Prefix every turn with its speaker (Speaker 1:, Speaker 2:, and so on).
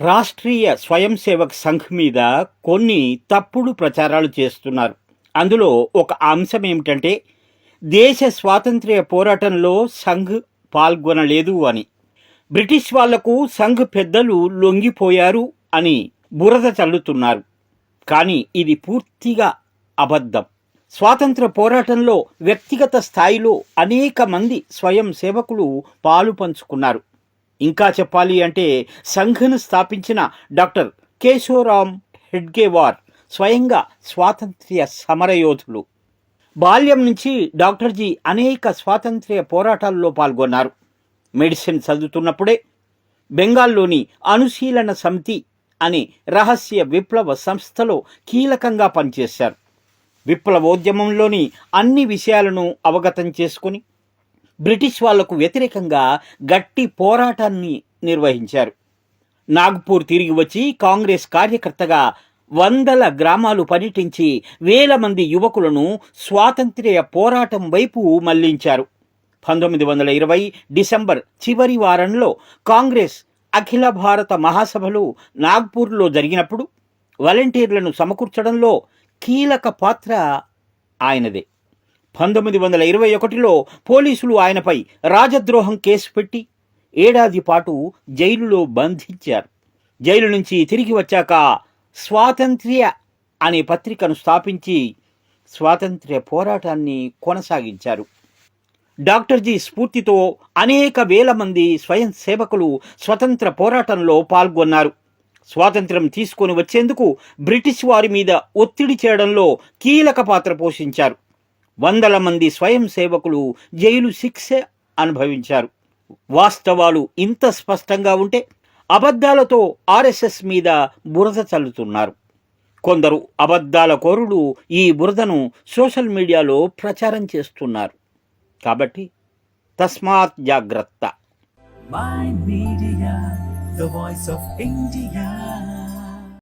Speaker 1: రాష్ట్రీయ స్వయం సేవక్ సంఘ్ మీద కొన్ని తప్పుడు ప్రచారాలు చేస్తున్నారు. అందులో ఒక అంశం ఏమిటంటే దేశ స్వాతంత్ర్య పోరాటంలో సంఘ్ పాల్గొనలేదు అని. బ్రిటిష్ వాళ్ళకు సంఘ్ పెద్దలు లొంగిపోయారు అని బురద చల్లుతున్నారు. కానీ ఇది పూర్తిగా అబద్ధం. స్వాతంత్ర పోరాటంలో వ్యక్తిగత స్థాయిలో అనేక మంది స్వయం సేవకులు పాలు పంచుకున్నారు. ఇంకా చెప్పాలి అంటే సంఘను స్థాపించిన డాక్టర్ కేశవరామ్ హెడ్గేవార్ స్వయంగా స్వాతంత్ర్య సమరయోధులు. బాల్యం నుంచి డాక్టర్జీ అనేక స్వాతంత్ర్య పోరాటాల్లో పాల్గొన్నారు. మెడిసిన్ చదువుతున్నప్పుడే బెంగాల్లోని అనుశీలన సమితి అనే రహస్య విప్లవ సంస్థలో కీలకంగా పనిచేశారు. విప్లవోద్యమంలోని అన్ని విషయాలను అవగతం చేసుకుని బ్రిటిష్ వాళ్ళకు వ్యతిరేకంగా గట్టి పోరాటాన్ని నిర్వహించారు. నాగ్పూర్ తిరిగి వచ్చి కాంగ్రెస్ కార్యకర్తగా వందల గ్రామాలు పర్యటించి వేల మంది యువకులను స్వాతంత్ర్య పోరాటం వైపు మళ్ళించారు. పంతొమ్మిది వందల ఇరవై డిసెంబర్ చివరి వారంలో కాంగ్రెస్ అఖిల భారత మహాసభలు నాగ్పూర్లో జరిగినప్పుడు వాలంటీర్లను సమకూర్చడంలో కీలక పాత్ర ఆయనదే. పంతొమ్మిది వందల ఇరవై ఒకటిలో పోలీసులు ఆయనపై రాజద్రోహం కేసు పెట్టి ఏడాది పాటు జైలులో బంధించారు. జైలు నుంచి తిరిగి వచ్చాక స్వాతంత్ర్య అనే పత్రికను స్థాపించి స్వాతంత్ర్య పోరాటాన్ని కొనసాగించారు. డాక్టర్జీ స్ఫూర్తితో అనేక వేల మంది స్వయం సేవకులు స్వతంత్ర పోరాటంలో పాల్గొన్నారు. స్వాతంత్రం తీసుకొని వచ్చేందుకు బ్రిటిష్ వారి మీద ఒత్తిడి చేయడంలో కీలక పాత్ర పోషించారు. వందల మంది స్వయం సేవకులు జైలు శిక్ష అనుభవించారు. వాస్తవాలు ఇంత స్పష్టంగా ఉంటే అబద్ధాలతో ఆర్ఎస్ఎస్ మీద బురద చల్లుతున్నారు. కొందరు అబద్ధాల కోరుడు ఈ బురదను సోషల్ మీడియాలో ప్రచారం చేస్తున్నారు. కాబట్టి తస్మాత్ జాగ్రత్త.